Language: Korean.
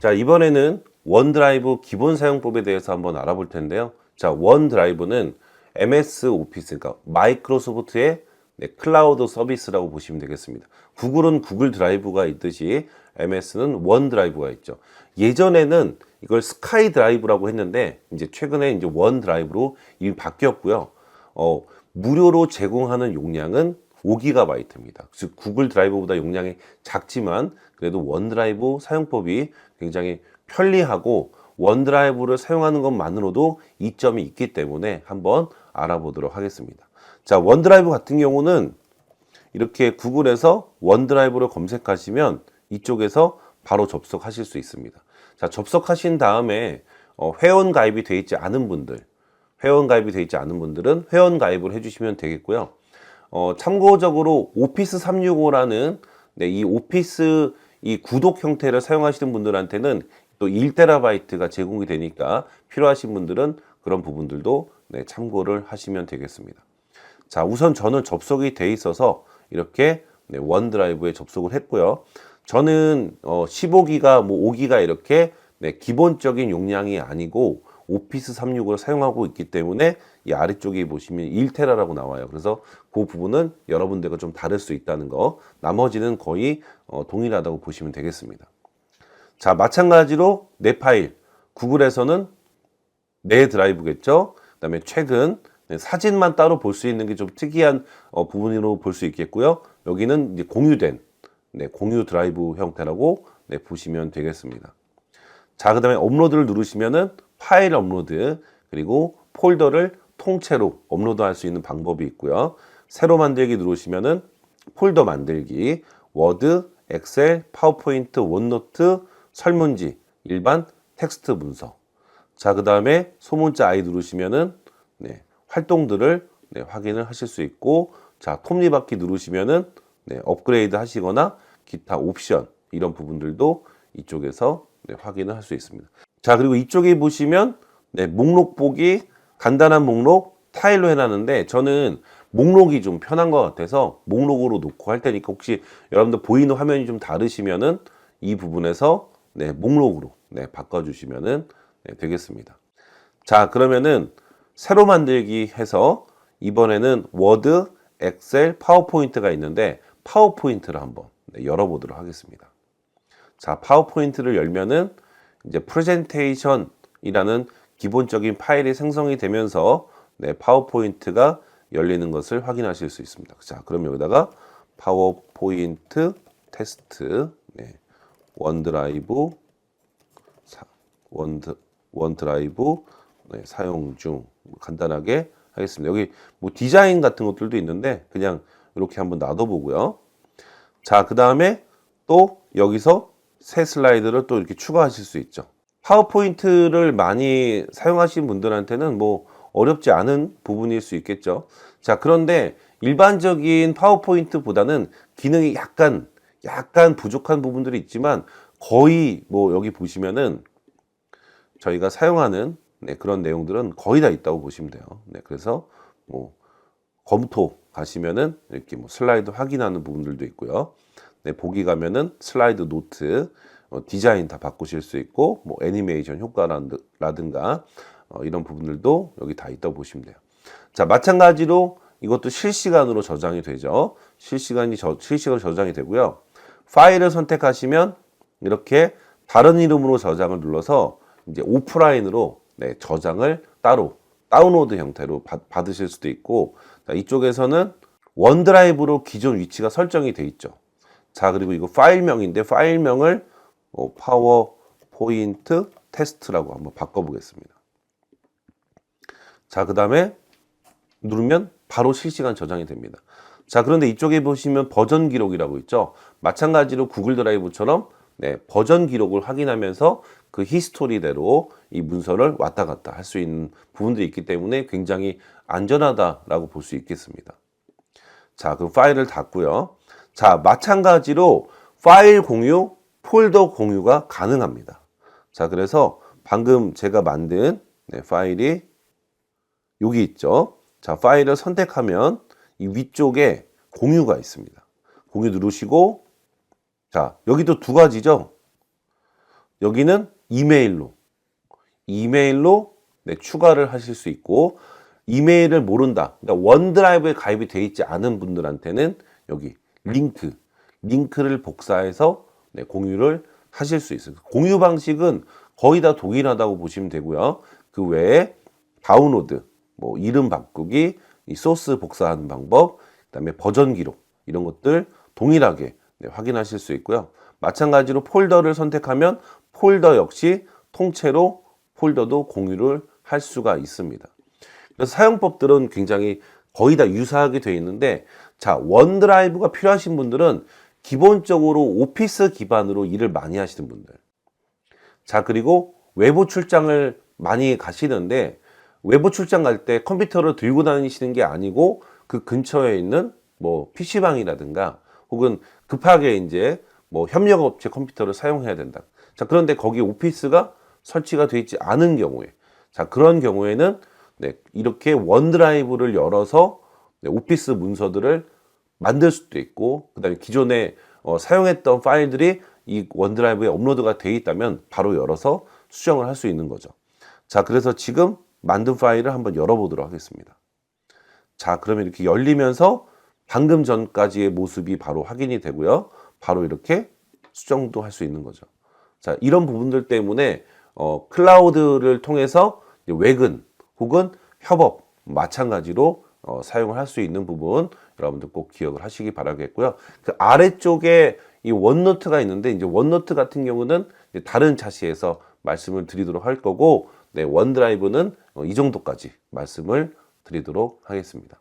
자, 이번에는 원드라이브 기본 사용법에 대해서 한번 알아볼 텐데요. 자, 원드라이브는 MS 오피스, 그러니까 마이크로소프트의 네, 클라우드 서비스라고 보시면 되겠습니다. 구글은 구글 드라이브가 있듯이 MS는 원 드라이브가 있죠. 예전에는 이걸 스카이 드라이브라고 했는데 이제 최근에 이제 원 드라이브로 이미 바뀌었고요. 어, 무료로 제공하는 용량은 5GB입니다. 즉 구글 드라이브보다 용량이 작지만 그래도 원드라이브 사용법이 굉장히 편리하고 원드라이브를 사용하는 것만으로도 이점이 있기 때문에 한번 알아보도록 하겠습니다. 자, 원드라이브 같은 경우는 이렇게 구글에서 원드라이브를 검색하시면 이쪽에서 바로 접속하실 수 있습니다. 자, 접속하신 다음에 어, 회원 가입이 되어 있지 않은 분들, 회원 가입이 되어 있지 않은 분들은 회원 가입을 해주시면 되겠고요. 어, 참고적으로 오피스 365라는 네, 이 오피스 이 구독 형태를 사용하시는 분들한테는 또 1테라바이트가 제공이 되니까 필요하신 분들은 그런 부분들도 네, 참고를 하시면 되겠습니다. 자, 우선 저는 접속이 돼 있어서 이렇게 네, 원드라이브에 접속을 했고요. 저는 어, 15기가, 뭐 5기가 이렇게 네, 기본적인 용량이 아니고 오피스 365를 사용하고 있기 때문에 이 아래쪽에 보시면 1테라라고 나와요. 그래서 그 부분은 여러분들과 좀 다를 수 있다는 거. 나머지는 거의 어, 동일하다고 보시면 되겠습니다. 자, 마찬가지로 내 파일. 구글에서는 내 드라이브겠죠. 그다음에 최근 네, 사진만 따로 볼 수 있는 게 좀 특이한 어, 부분으로 볼 수 있겠고요. 여기는 이제 공유된 네, 공유 드라이브 형태라고 네, 보시면 되겠습니다. 자, 그 다음에 업로드를 누르시면은 파일 업로드 그리고 폴더를 통째로 업로드할 수 있는 방법이 있고요. 새로 만들기 누르시면은 폴더 만들기, 워드, 엑셀, 파워포인트, 원노트, 설문지, 일반 텍스트 문서. 자, 그 다음에 소문자 I 누르시면은 네, 활동들을 네, 확인을 하실 수 있고, 자, 톱니바퀴 누르시면은 네, 업그레이드 하시거나 기타 옵션 이런 부분들도 이쪽에서 네, 확인을 할 수 있습니다. 자, 그리고 이쪽에 보시면 네, 목록 보기 간단한 목록 타일로 해놨는데 저는 목록이 좀 편한 것 같아서 목록으로 놓고 할 테니까 혹시 여러분들 보이는 화면이 좀 다르시면은 이 부분에서 네, 목록으로 네, 바꿔주시면은 네, 되겠습니다. 자, 그러면은 새로 만들기 해서 이번에는 워드, 엑셀, 파워포인트가 있는데 파워포인트를 한번 네, 열어보도록 하겠습니다. 자, 파워포인트를 열면은 이제 프레젠테이션이라는 기본적인 파일이 생성이 되면서 네, 파워포인트가 열리는 것을 확인하실 수 있습니다. 자, 그럼 여기다가 파워포인트 테스트 네, 원드라이브 사, 원드, 원드라이브 네, 사용 중 간단하게 하겠습니다. 여기 뭐 디자인 같은 것들도 있는데 그냥 이렇게 한번 놔둬보고요. 자, 그 다음에 또 여기서 새 슬라이드를 또 이렇게 추가하실 수 있죠. 파워포인트를 많이 사용하신 분들한테는 뭐 어렵지 않은 부분일 수 있겠죠. 자, 그런데 일반적인 파워포인트보다는 기능이 약간, 약간 부족한 부분들이 있지만 거의 뭐 여기 보시면은 저희가 사용하는 네, 그런 내용들은 거의 다 있다고 보시면 돼요. 네, 그래서 뭐 검토 가시면은 이렇게 뭐 슬라이드 확인하는 부분들도 있고요. 네, 보기 가면은 슬라이드 노트, 어, 디자인 다 바꾸실 수 있고, 뭐 애니메이션 효과라든가 어, 이런 부분들도 여기 다 있다고 보시면 돼요. 자, 마찬가지로 이것도 실시간으로 저장이 되죠. 실시간이 저, 실시간으로 저장이 되고요. 파일을 선택하시면 이렇게 다른 이름으로 저장을 눌러서 이제 오프라인으로 네, 저장을 따로 다운로드 형태로 받, 받으실 수도 있고 자, 이쪽에서는 원드라이브로 기존 위치가 설정이 돼 있죠. 자 그리고 이거 파일명인데 파일명을 어, 파워포인트 테스트라고 한번 바꿔보겠습니다. 자 그 다음에 누르면 바로 실시간 저장이 됩니다. 자 그런데 이쪽에 보시면 버전 기록이라고 있죠. 마찬가지로 구글 드라이브처럼 네, 버전 기록을 확인하면서 그 히스토리대로 이 문서를 왔다 갔다 할 수 있는 부분들이 있기 때문에 굉장히 안전하다라고 볼 수 있겠습니다. 자, 그 파일을 닫고요. 자, 마찬가지로 파일 공유, 폴더 공유가 가능합니다. 자, 그래서 방금 제가 만든 네, 파일이 여기 있죠. 자, 파일을 선택하면 이 위쪽에 공유가 있습니다. 공유 누르시고 자, 여기도 두 가지죠. 여기는 이메일로 이메일로 네, 추가를 하실 수 있고 이메일을 모른다. 그러니까 원드라이브에 가입이 돼 있지 않은 분들한테는 여기 링크 링크를 복사해서 네, 공유를 하실 수 있어요. 공유 방식은 거의 다 동일하다고 보시면 되고요. 그 외에 다운로드, 뭐 이름 바꾸기, 이 소스 복사하는 방법, 그다음에 버전 기록 이런 것들 동일하게 네, 확인하실 수 있고요. 마찬가지로 폴더를 선택하면 폴더 역시 통째로 폴더도 공유를 할 수가 있습니다. 그래서 사용법들은 굉장히 거의 다 유사하게 되어 있는데 자 원드라이브가 필요하신 분들은 기본적으로 오피스 기반으로 일을 많이 하시는 분들 자 그리고 외부 출장을 많이 가시는데 외부 출장 갈 때 컴퓨터를 들고 다니시는 게 아니고 그 근처에 있는 뭐 PC방이라든가 혹은 급하게 이제 뭐 협력업체 컴퓨터를 사용해야 된다. 자, 그런데 거기 오피스가 설치가 되어 있지 않은 경우에 자, 그런 경우에는 네, 이렇게 원드라이브를 열어서 네, 오피스 문서들을 만들 수도 있고 그다음에 기존에 어, 사용했던 파일들이 이 원드라이브에 업로드가 돼 있다면 바로 열어서 수정을 할 수 있는 거죠. 자, 그래서 지금 만든 파일을 한번 열어보도록 하겠습니다. 자, 그러면 이렇게 열리면서 방금 전까지의 모습이 바로 확인이 되고요. 바로 이렇게 수정도 할 수 있는 거죠. 자, 이런 부분들 때문에 어, 클라우드를 통해서 외근 혹은 협업 마찬가지로 어, 사용을 할 수 있는 부분 여러분들 꼭 기억을 하시기 바라겠고요. 그 아래쪽에 이 원노트가 있는데 이제 원노트 같은 경우는 다른 차시에서 말씀을 드리도록 할 거고 네, 원드라이브는 어, 이 정도까지 말씀을 드리도록 하겠습니다.